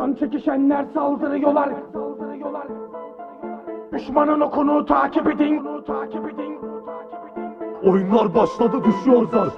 Can çekişenler saldırıyorlar. Saldırıyorlar. Düşmanın okunu takip edin. Takip edin. Oyunlar başladı düşüyor zar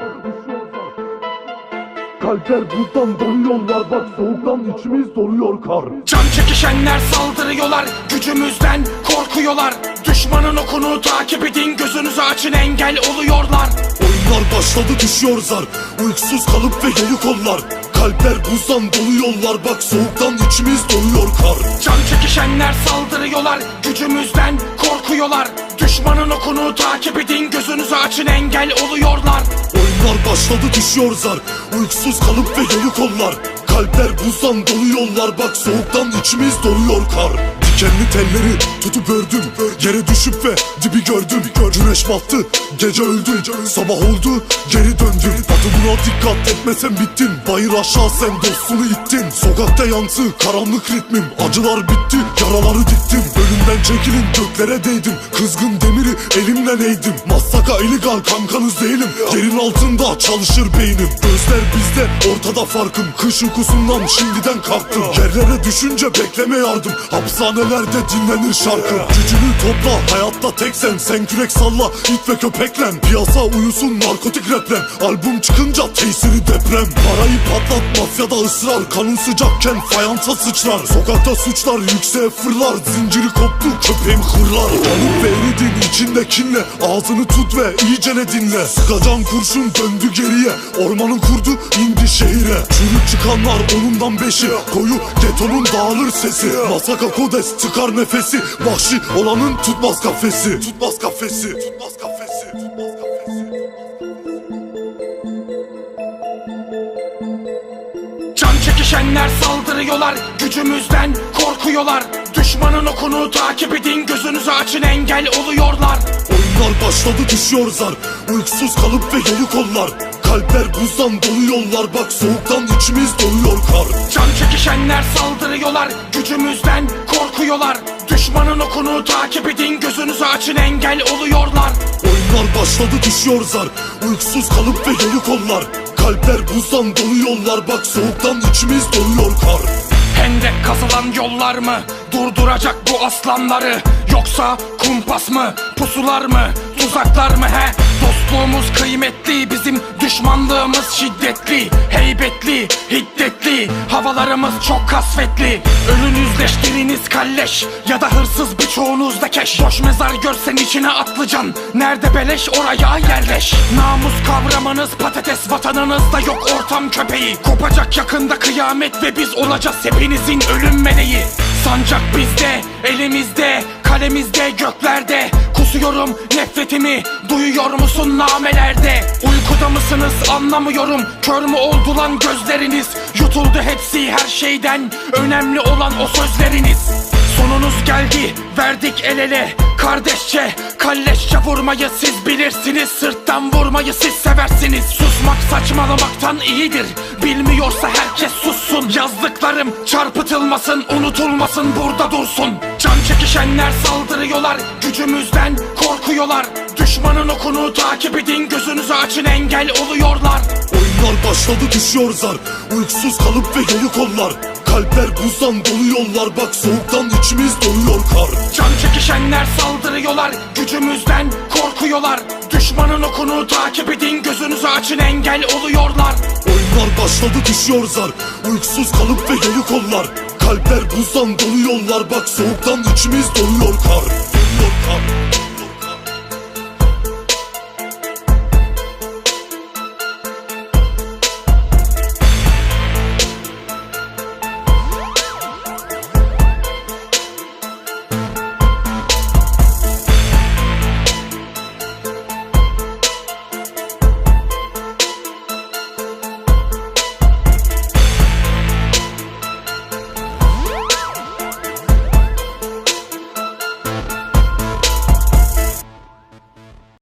Kalpler buzdan doluyorlar bak soğuktan içimiz doluyor kar Can çekişenler saldırıyorlar. Gücümüzden korkuyorlar. Düşmanın okunu takip edin. Gözünüzü açın engel oluyorlar. Oyunlar başladı düşüyor zar Uykusuz kalıp ve yayı kollar Kalpler buzdan doluyorlar bak soğuktan içimiz doluyor kar Can çekişenler saldırıyorlar. Gücümüzden korkuyorlar. Düşmanın okunu takip edin. Gözünüzü açın engel oluyorlar. Oyunlar başladı düşüyor zar Uykusuz kalıp ve yayı kollar Kalpler buzdan doluyorlar bak soğuktan içimiz doluyor kar Dikenli telleri tutup ördüm. Yere düşüp ve dibi gördüm. Güneş battı gece öldü. Sabah oldu geri döndü Adımına dikkat etmesen bittin Bayır aşağı sen dostunu ittin. Sokakta yansın karanlık ritmim. Acılar bitti yaraları diktim. Ölümden çekilin göklere değdim. Kızgın demiri elimle eğdim. Massaka illegal kankanız değilim. Yerin altında çalışır beynim. Gözler bizde ortada farkım. Kış uykusundan şimdiden kalktım. Yerlere düşünce bekleme yardım Hapishanelerde dinlenir şarkı? Gücünü topla hayatta tek sen Sen kürek salla it ve köpeklen. Piyasa uyusun narkotik raplen. Albüm çıkınca tesiri deprem. Parayı patlat mafyada ısrar. Kanın sıcakken fayansa sıçrar. Sokakta suçlar yükseğe fırlar. Zinciri koptu köpeğim hırlar. Alıp ve eridin içinde kinle. Ağzını tut ve iyicene dinle. Sıkacan kurşun döndü geriye. Ormanın kurdu indi şehire. Çürük çıkanlar onundan beşi. Koyu getonun dağılır sesi. Masaka kodes çıkar nefesi Vahşi olanın tutmaz kafesi Tutmaz kafesi Tutmaz kafesi Tutmaz kafesi Can çekişenler saldırıyorlar. Gücümüzden korkuyorlar. Düşmanın okunu takip edin. Gözünüzü açın engel oluyorlar. Oyunlar başladı düşüyor zar Uykusuz kalıp ve yolu kollar Kalpler buzdan doluyorlar bak soğuktan içimiz doluyor kar Can çekişenler saldırıyorlar. Gücümüzden korkuyorlar. Düşmanın okunu takip edin. Gözünüzü açın engel oluyorlar. Oyunlar başladı düşüyor zar Uykusuz kalıp ve yolu kollar Kalpler buzdan doluyorlar bak soğuktan içimiz doluyor kar Hendek kazılan yollar mı? Durduracak bu aslanları Yoksa kumpas mı? Pusular mı? Tuzaklar mı he? Dostluğumuz kıymetli Bizim düşmanlığımız şiddetli Heybetli, hiddetli Havalarımız çok kasvetli. Ölünüzleş diriniz kalleş. Ya da hırsız birçoğunuz da keş. Boş mezar görsen içine atlıcan Nerede beleş oraya yerleş. Namus kavramınız patates Vatanınızda yok ortam köpeği. Kopacak yakında kıyamet ve biz olacağız hepinizin ölüm meleği. Sancak bizde, elimizde, kalemizde, göklerde. Kusuyorum nefretimi, duyuyor musun namelerde mısınız? Anlamıyorum, kör mü oldu lan gözleriniz? Yutuldu hepsi her şeyden, önemli olan o sözleriniz. Sonunuz geldi, verdik el ele. Kardeşçe, kalleşçe vurmayı siz bilirsiniz. Sırttan vurmayı siz seversiniz. Susmak saçmalamaktan iyidir. Bilmiyorsa herkes sussun. Yazdıklarım çarpıtılmasın, unutulmasın burada dursun. Can çekişenler saldırıyorlar Gücümüzden korkuyorlar Düşmanın okunu takip edin Gözünüzü açın engel oluyorlar. Oyunlar başladı düşüyor zar. Uykusuz kalıp ve yolu kollar. Kalpler buzdan doluyorlar bak soğuktan içimiz doluyor kar. Can çekişenler saldırıyorlar Gücümüzden korkuyorlar. Düşmanın okunu takip edin Gözünüzü açın engel oluyorlar. Oyunlar başladı düşüyor zar. Uykusuz kalıp ve yolu kollar. Kalpler buzdan doluyorlar bak soğuktan içimiz doluyor kar. Doluyor kar